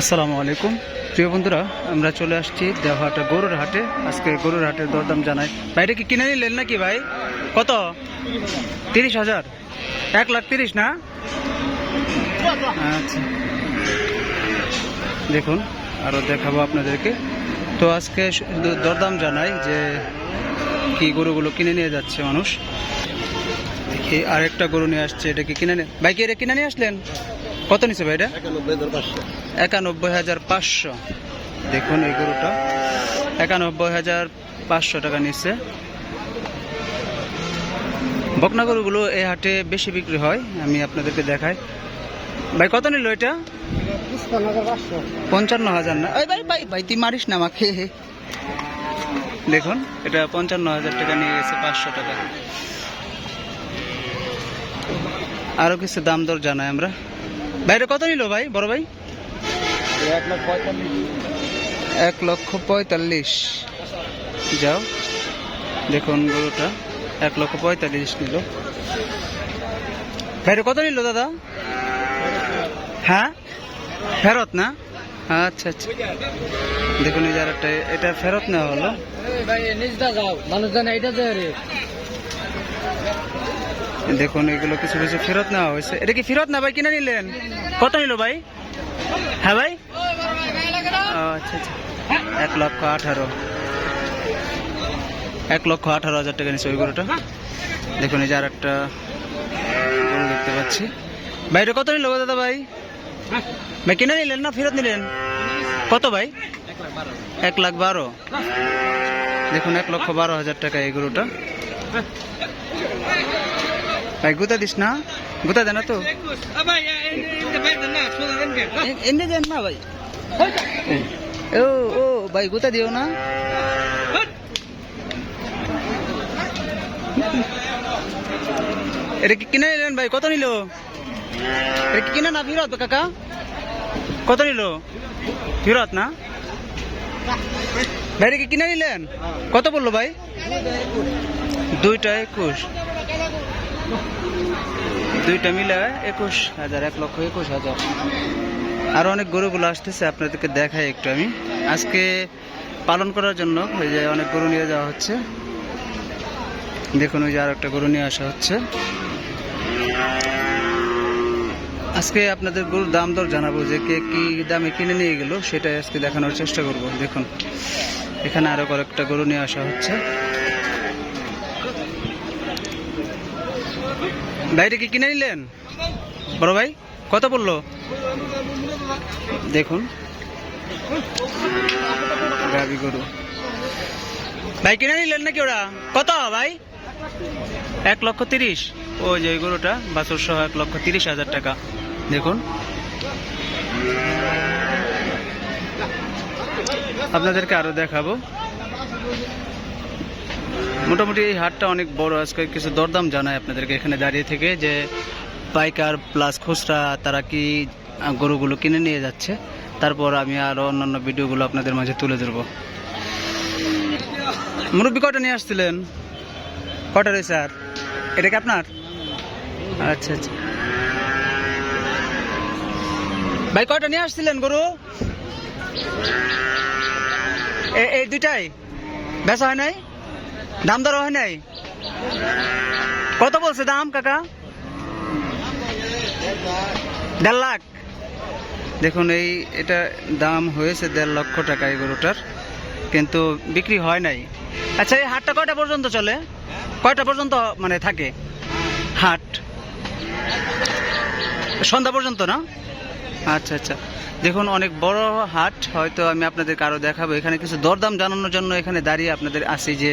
আসসালামু আলাইকুম। প্রিয় বন্ধুরা, আমরা চলে আসছি দেওহাটা গরুর হাটে। আজকে গরুর হাটের দরদাম জানাই। ভাইটা কি কিনে নিলেন নাকি ভাই? কত? তিরিশ হাজার? এক লাখ তিরিশ না? আচ্ছা। দেখুন আরও দেখাবো আপনাদেরকে। তো আজকে দরদাম জানাই যে কি গরুগুলো কিনে নিয়ে যাচ্ছে মানুষ। দেখি, আরেকটা গরু নিয়ে আসছে, এটা কি কিনে নিয়ে ভাই, কি এটা কিনে নিয়ে আসলেন? কত নিছে ভাই এটা? একানব্বই হাজার পাঁচশো। দেখুন এই গরুটা। একানব্বই হাজার পাঁচশো টাকা নিচ্ছে। বকনা গরুগুলো এই হাটে বেশি বিক্রি হয় আমি আপনাদেরকে দেখাই। ভাই কত নিল এটা? পঞ্চান্ন হাজার না ভাই ভাই ভাই তুই মারিস না আমাকে। দেখুন এটা পঞ্চান্ন হাজার টাকা নিয়ে গেছে পাঁচশো টাকা। আরও কিছু দাম দর জানাই আমরা। ভাইটা কত নিল ভাই বড় ভাই? এক লক্ষ পঁয়তাল্লিশ। যাও, দেখুন গরুটা। এক লক্ষ পঁয়তাল্লিশ নিল ভাইটা কত নিল দাদা? হ্যাঁ? ফেরত না? আচ্ছা আচ্ছা। দেখুন এই একটা এটা ফেরত নেওয়া হলো। দেখুন এগুলো কিছু কিছু ফেরত নেওয়া হয়েছে। এটা কি ফেরত না ভাই? কিনে নিলেন? কত নিল ভাই? হ্যাঁ ভাই? এক লক্ষ আঠারো। এক লক্ষ আঠারো হাজার টাকা নিচ্ছে ওই গরুটা। দেখুন এই যে আর একটা গরু দেখতে পাচ্ছি। ভাই এটা কত নিল দাদা ভাই? ভাই কিনে নিলেন না ফেরত নিলেন? কত ভাই? এক লাখ বারো। দেখুন এক লক্ষ বারো হাজার টাকা এই গরুটা। ভাই গুতা দিস না। গুতা দেনা তো। এনে দেন না ভাই। ও ও, ভাই, গুতা দিও না। এটা কি কিনে নিলেন ভাই? কত নিল? এটা কিনে না ফিরত, কাকা? কত নিল? ফিরত না? ভাই কি কিনে নিলেন? কত বলল ভাই? দুইটা একুশ। দুইটা মিলে একুশ হাজার, এক লক্ষ একুশ হাজার। আরও অনেক গরুগুলো আসতেছে, আপনাদেরকে দেখাই একটু আমি। আজকে পালন করার জন্য ওই যে অনেক গরু নিয়ে যাওয়া হচ্ছে। দেখুন, ওই যে আর একটা গরু নিয়ে আসা হচ্ছে। আজকে আপনাদের গরুর দাম দর জানাব যে কে কি দামে কিনে নিয়ে গেল, সেটাই আজকে দেখানোর চেষ্টা করব। দেখুন, এখানে আরও কয়েকটা গরু নিয়ে আসা হচ্ছে। ভাইটা কি কিনে নিলেন? বড় ভাই? কত বলল দেখুন। গাবি গরু। ভাই কিনে নিলেন নাকি ওরা? কত ভাই? এক লক্ষ তিরিশ। ও যে গরুটা বাছুর সহ এক লক্ষ তিরিশ হাজার টাকা। দেখুন। আপনাদেরকে আরও দেখাবো। মোটামুটি এই হাটটা অনেক বড়। আজকে কিছু দরদাম জানায় আপনাদেরকে এখানে দাঁড়িয়ে থেকে যে পাইকার প্লাস খুচরা তারা কি গরুগুলো কিনে নিয়ে যাচ্ছে। তারপর আমি আরও অন্যান্য ভিডিওগুলো আপনাদের মাঝে তুলে ধরবো। মুরব্বী কটা নিয়ে আসছিলেন? কটা রয়েছে আর? এটা কি আপনার? আচ্ছা আচ্ছা। ভাই কটা নিয়ে আসছিলেন গরু? এই দুইটাই? বেচা হয় নাই? দাম দর হয় নাই? কত বলছে দাম, কাকা? দেড় লাখ। দেখুন, এই, এটা দাম হয়েছে দেড় লক্ষ টাকা এই গরুটার, কিন্তু বিক্রি হয় নাই। আচ্ছা এই হাটটা কয়টা পর্যন্ত চলে? কয়টা পর্যন্ত মানে থাকে? হাট। সন্ধ্যা পর্যন্ত, না? আচ্ছা আচ্ছা। দেখুন, অনেক বড় হাট, হয়তো আমি আপনাদেরকে আরও দেখাবো। এখানে কিছু দরদাম জানানোর জন্য এখানে দাঁড়িয়ে আপনাদের আসি যে,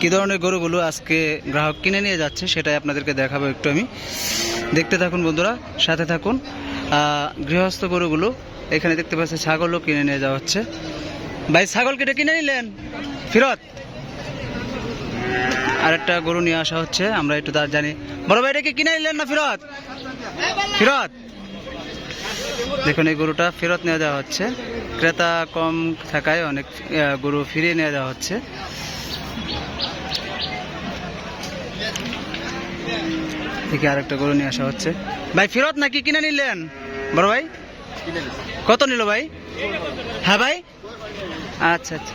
কি ধরনের গরুগুলো আজকে গ্রাহক কিনে নিয়ে যাচ্ছে, সেটাই আপনাদেরকে দেখাবো একটু আমি। দেখতে থাকুন বন্ধুরা, সাথে থাকুন। গৃহস্থ গরুগুলো এখানে দেখতে পাচ্ছি ছাগলও কিনে নিয়ে যাওয়া হচ্ছে। ভাই, ছাগল কেটে কিনে নিলেন? ফিরত? আর একটা গরু নিয়ে আসা হচ্ছে, আমরা একটু তার জানি। বড় ভাই, এটা কি কিনে নিলেন না ফিরত? ফিরত? দেখুন, এই গরুটা ফেরত নিয়ে যাওয়া হচ্ছে। ক্রেতা কম থাকায় অনেক গরু ফিরিয়ে নিয়ে যাওয়া হচ্ছে। থেকে আরেকটা গরু নিয়ে আসা হচ্ছে। ভাই ফেরত নাকি কিনে নিলেন? বড় ভাই? কত নিল ভাই? হ্যাঁ ভাই? আচ্ছা আচ্ছা।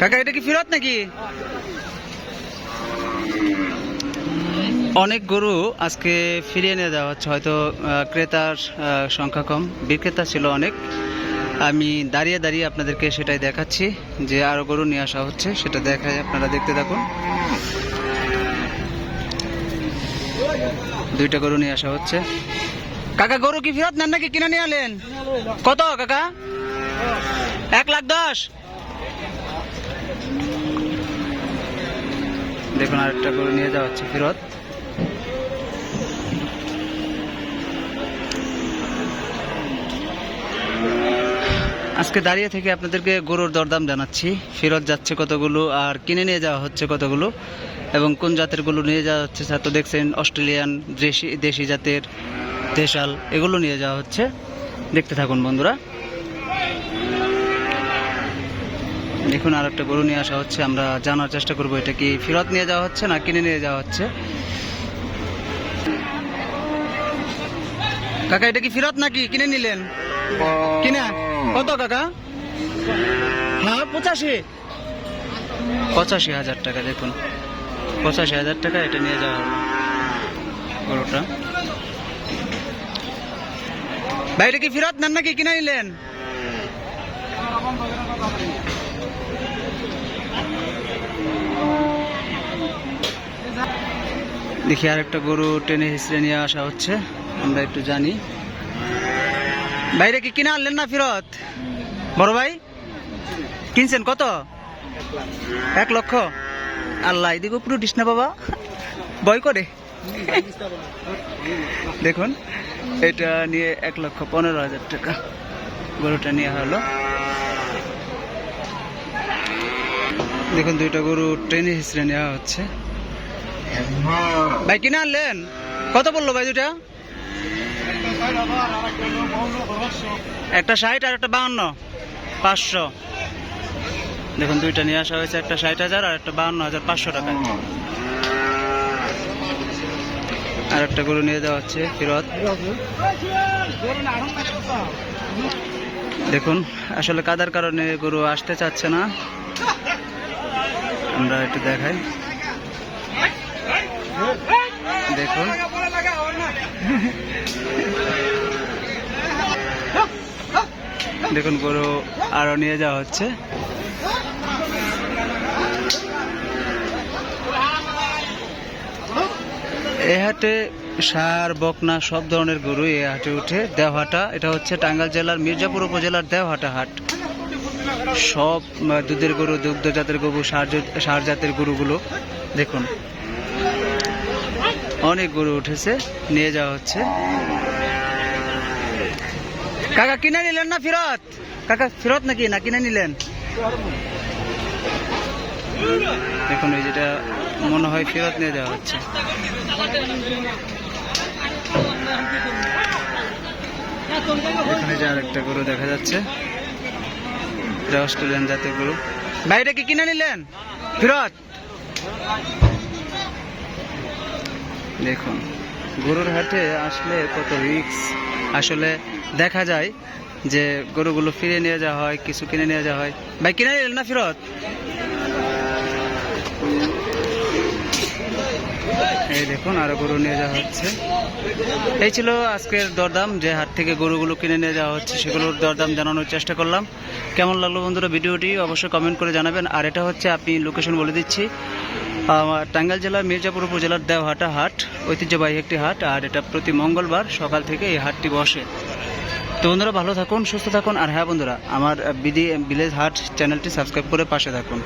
কাকা এটা কি ফেরত নাকি? অনেক গরু আজকে ফিরিয়ে নিয়ে যাওয়া হচ্ছে। হয়তো ক্রেতার সংখ্যা কম। বিক্রেতা ছিল অনেক। আমি দাঁড়িয়ে দাঁড়িয়ে আপনাদেরকে সেটাই দেখাচ্ছি, যে আরও গরু নিয়ে আসা হচ্ছে। সেটা দেখায় আপনারা দেখতে থাকুন। দুইটা গরু নিয়ে আসা হচ্ছে। কাকা, গরু কি ফেরত নেন নাকি কিনে নিয়ে আলেন? কত, কাকা? এক লাখ দশ। দেখুন আরেকটা গরু নিয়ে যাওয়া হচ্ছে ফেরত। আজকে দাঁড়িয়ে থেকে আপনাদেরকে গরুর দরদাম জানাচ্ছি। ফেরত যাচ্ছে কতগুলো আর কিনে নিয়ে যাওয়া হচ্ছে কতগুলো এবং কোন জাতেরগুলো নিয়ে যাওয়া হচ্ছে তা তো দেখছেন অস্ট্রেলিয়ান দেশি দেশি জাতের দেশাল এগুলো নিয়ে যাওয়া হচ্ছে। দেখতে থাকুন বন্ধুরা। দেখুন আর একটা গরু নিয়ে আসা হচ্ছে আমরা জানার চেষ্টা করব এটা কি ফেরত নিয়ে যাওয়া হচ্ছে না কিনে নিয়ে যাওয়া হচ্ছে। কাকা এটা কি ফেরত নাকি? কিনে নিলেন? কিনা? কত কাকা? হ্যাঁ পঁচাশি। পঁচাশি হাজার টাকা দেখুন। পঁচাশি হাজার টাকা এটা নিয়ে যাওয়া গরুটা। ভাই এটা কি ফেরত নেন নাকি কিনে নিলেন দেখি আর একটা গরু টেনে হিসড়ে নিয়ে আসা হচ্ছে আমরা একটু জানি। বাইরে কি কিনে আনলেন না ফিরত? বড় ভাই, কিনছেন কত? এক লক্ষ। আল্লাহ এদিকে পুরো না বাবা। ভয় করে। দেখুন, এটা নিয়ে এক লক্ষ পনেরো হাজার টাকা। গরুটা নিয়ে হলো। দেখুন, দুইটা গরু ট্রেনে হিসেবে নেওয়া হচ্ছে। ভাই, কিনে আনলেন? কত বলল ভাই দুটা একটা ষাট আর একটা বাউন্ন। পাঁচশো। দেখুন, দুইটা নিয়ে আসা হয়েছে, একটা ষাট হাজার আর একটা বাউন্ন হাজার পাঁচশো টাকা আর একটা গরু নিয়ে যাওয়া হচ্ছে ফিরত দেখুন, আসলে কাদার কারণে গরু আসতে চাচ্ছে না। আমরা একটু দেখাই। দেখুন। দেখুন গরু আরও নিয়ে যাওয়া হচ্ছে। এই হাটে সার, বকনা, সব ধরনের গরু এ হাটে উঠে। দেওহাটা, এটা হচ্ছে টাঙ্গাইল জেলার মির্জাপুর উপজেলার দেওহাটা হাট। সব দুধের গরু দুগ্ধ জাতের গরু সার সার জাতের গরুগুলো, দেখুন। অনেক গরু উঠেছে, নিয়ে যাওয়া হচ্ছে। কাকা, কিনে নিলেন না ফেরত? কাকা, ফেরত নাকি? না, কিনে নিলেন? দেখুন এই যেটা মনে হয় ফেরত নিয়ে যাওয়া হচ্ছে। এখানে যে আরেকটা গরু দেখা যাচ্ছে অস্ট্রেলিয়ান জাতের গরু। বাইরে কি কিনে নিলেন? ফেরত? দেখুন, গরুর হাটে আসলে কত রিক্স আসলে দেখা যায় যে গরুগুলো ফিরে নিয়ে যাওয়া হয়, কিছু কিনে নিয়ে যাওয়া হয়। ভাই, কিনে নিলেন না ফেরত? এই দেখুন, আরও গরু নিয়ে যাওয়া হচ্ছে। এই ছিল আজকের দরদাম, যে হাট থেকে গরুগুলো কিনে নিয়ে যাওয়া হচ্ছে সেগুলোর দরদাম জানানোর চেষ্টা করলাম। কেমন লাগল বন্ধুরা ভিডিওটি? অবশ্যই কমেন্ট করে জানাবেন। আর এটা হচ্ছে আপনি লোকেশন বলে দিচ্ছি। টাঙ্গাইল জেলার মির্জাপুর উপজেলার দেওহাটা হাট, ঐতিহ্যবাহী একটি হাট, আর এটা প্রতি মঙ্গলবার সকাল থেকে এই হাটটি বসে। তো বন্ধুরা, ভালো থাকুন, সুস্থ থাকুন, আর হ্যাঁ বন্ধুরা, আমার বিদি ভিলেজ হাট চ্যানেলটি সাবস্ক্রাইব করে পাশে থাকুন।